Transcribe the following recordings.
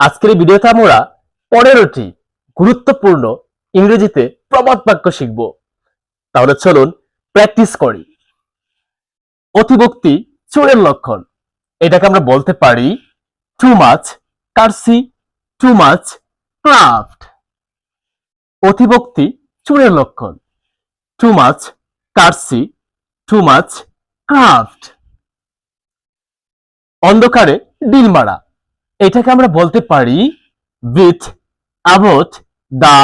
আজকের ভিডিওতে আমরা পনেরোটি গুরুত্বপূর্ণ ইংরেজিতে প্রবাদ বাক্য শিখব। তাহলে চলুন প্র্যাকটিস করি। অতিভক্তি চোরের লক্ষণ। এটাকে আমরা বলতে পারি too much courtesy too much craft অতিভক্তি চোরের লক্ষণ। Too much courtesy too much craft অন্ধকারে ডিল মারা। এটাকে আমরা বলতে পারি উইথ অ্যাবাউট দা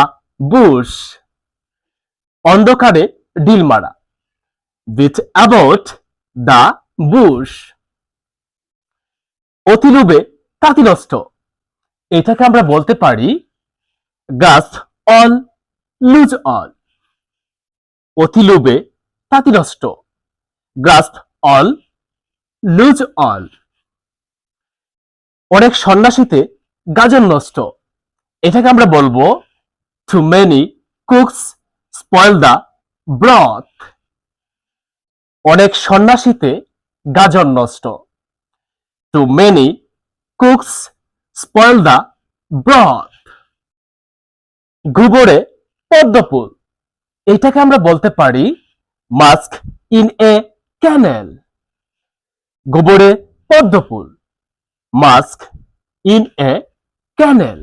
বুশ অন্ধকারে ডিল মারা। উইথ অ্যাবাউট দা বুশ অতি লোভে তাঁতি নষ্ট। এটাকে আমরা বলতে পারি গাছ অল লুজ অল অতি লোভে তাঁতি নষ্ট। গ্রাস্প অল লুজ অল অনেক সন্ন্যাসীতে গাজন নষ্ট। এটাকে আমরা বলব too many cooks spoil the broth অনেক সন্ন্যাসীতে গাজন নষ্ট। Too many cooks spoil the broth গোবরে পদ্মফুল এটাকে আমরা বলতে পারি মাস্ক ইন এ ক্যানেল গোবরে পদ্মফুল মাস্ক ইন এ ক্যানেল।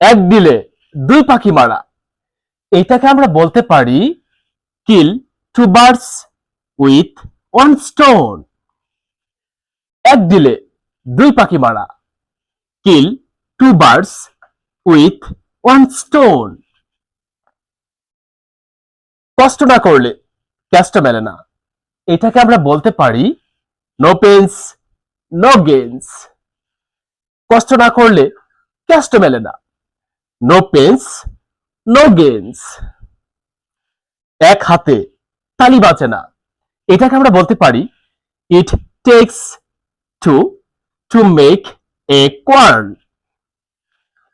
এক দিলে দুই পাখি মারা। এটাকে আমরা বলতে পারি kill two birds with one stone. এক দিলে দুই পাখি মারা। Kill two birds with one stone. কষ্ট না করলে ক্যাস্ট মেলে না। এটাকে আমরা বলতে পারি নো পেন্স নো কষ্ট না করলে ক্যাস্ট মেলে না। নো পেন্স নো গেন্স এক হাতে তালি বাঁচে না। এটাকে আমরা বলতে পারি it takes two to make a quarrel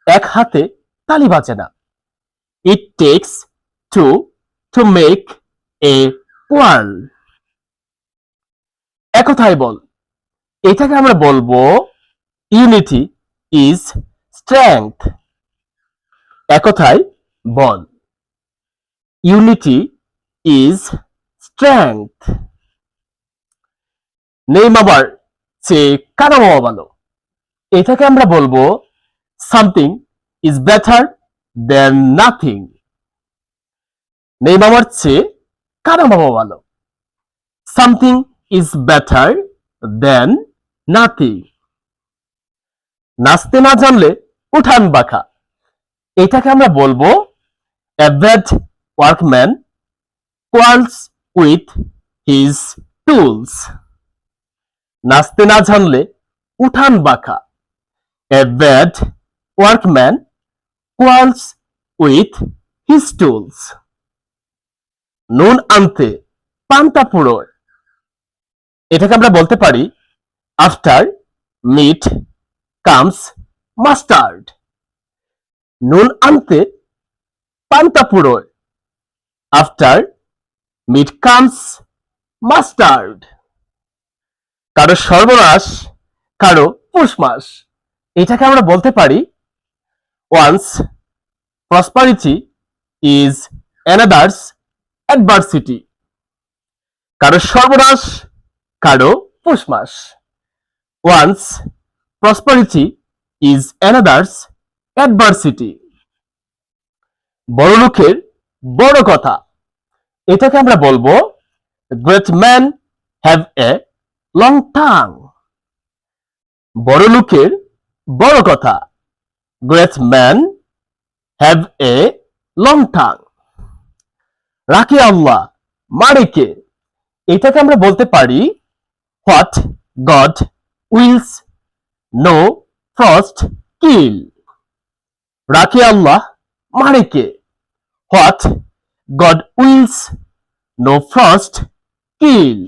এক হাতে তালি বাঁচে না। It takes two to make a quarrel একথায় বল এটাকে আমরা বলব ইউনিটি ইজ স্ট্রেংথ একথায় বল। ইউনিটি ইজ স্ট্রেংথ নেই মামার চেয়ে কানা মামা ভালো এটাকে আমরা বলব something is better than nothing নেই মামার চেয়ে কানা মামা ভালো something is better than nothing নাচতে না জানলে উঠান বাঁকা। এটাকে আমরা বলব bad workman quarrels with his tools নাচতে না জানলে উঠান বাঁকা। Bad workman quarrels with his tools নুন আনতে পান্তা পুরোয় এটাকে আমরা বলতে পারি আফটার মিট কামস মাস্টার্ড নুন আনতে পান্তা পুরোয়। আফটার মিট কামস মাস্টার্ড কারও সর্বনাশ, কারও পুষ মাস এটাকে আমরা বলতে পারি one's prosperity is another's adversity কারও সর্বনাশ, কারও পুষ মাস one's prosperity is another's adversity বড় লোকের বড় কথা। এটাকে আমরা বলব great man have a long tongue বড় লোকের বড় কথা। Great man have a long tongue রাখে আল্লাহ, মারে কে? এটাকে আমরা বলতে পারি what God wills no frost kill. রাখে আল্লাহ, মারে কে? What? God wills no frost kill.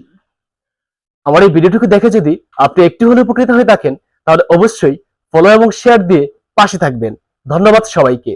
আমার এই ভিডিওটুকু দেখে যদি আপনি একটু হলে উপকৃত হয়ে থাকেন, তাহলে অবশ্যই ফলো এবং শেয়ার দিয়ে পাশে থাকবেন। ধন্যবাদ সবাইকে।